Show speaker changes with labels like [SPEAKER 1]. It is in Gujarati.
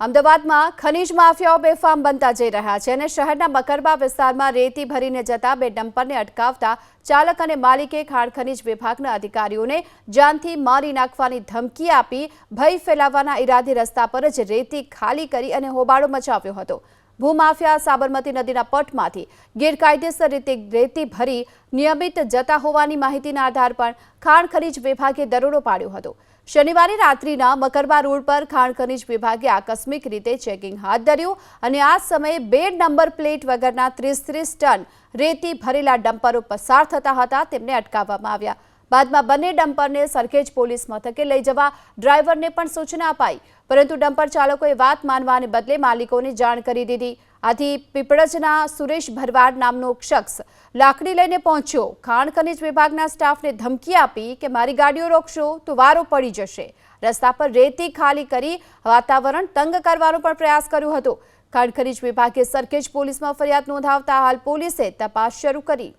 [SPEAKER 1] અમદાવાદમાં ખનીજ માફિયાઓ બેફામ બનતા જઈ રહ્યા છે અને શહેરના મકરબા વિસ્તારમાં રેતી ભરીને જતા બે ડમ્પરને અટકાવતા ચાલક અને માલિકે ખાણ ખનીજ વિભાગના અધિકારીઓને જાનથી મારી નાખવાની ધમકી આપી ભય ફેલાવવાના ઈરાદે રસ્તા પર જ રેતી ખાલી કરી અને હોબાળો મચાવ્યો હતો. ભૂમાફિયા સાબરમતી નદીના પટમાંથી ગેરકાયદેસર રીતે રેતી ભરી નિયમિત જતા હોવાની માહિતીના આધાર પર ખાણ ખનીજ વિભાગે દરોડો પાડ્યો હતો. શનિવારે રાત્રિના મકરબા રોડ પર ખાણ ખનીજ વિભાગે આકસ્મિક રીતે ચેકિંગ હાથ ધર્યું અને આ સમયે બે નંબર પ્લેટ વગરના ત્રીસ ત્રીસ ટન રેતી ભરેલા ડમ્પરો પસાર થતા હતા, તેમને અટકાવવામાં આવ્યા. બાદમાં બંને ડમ્પરને સરખેજ પોલીસ મથકે લઈ જવા ડ્રાઈવરને પણ સૂચના અપાઈ. પરંતુ ડમ્પર ચાલકોએ વાત માનવાને બદલે માલિકોને જાણ કરી દીધી. આથી પીપળજના સુરેશ ભરવાડ નામનો શખ્સ લાકડી લઈને પહોંચ્યો. ખાણ ખનીજ વિભાગના સ્ટાફને ધમકી આપી કે, મારી ગાડીઓ રોકશો તો વારો પડી જશે. રસ્તા પર રેતી ખાલી કરી વાતાવરણ તંગ કરવાનો પણ પ્રયાસ કર્યો હતો. ખાણ ખનીજ વિભાગે સરખેજ પોલીસમાં ફરિયાદ નોંધાવતા હાલ પોલીસે તપાસ શરૂ કરી.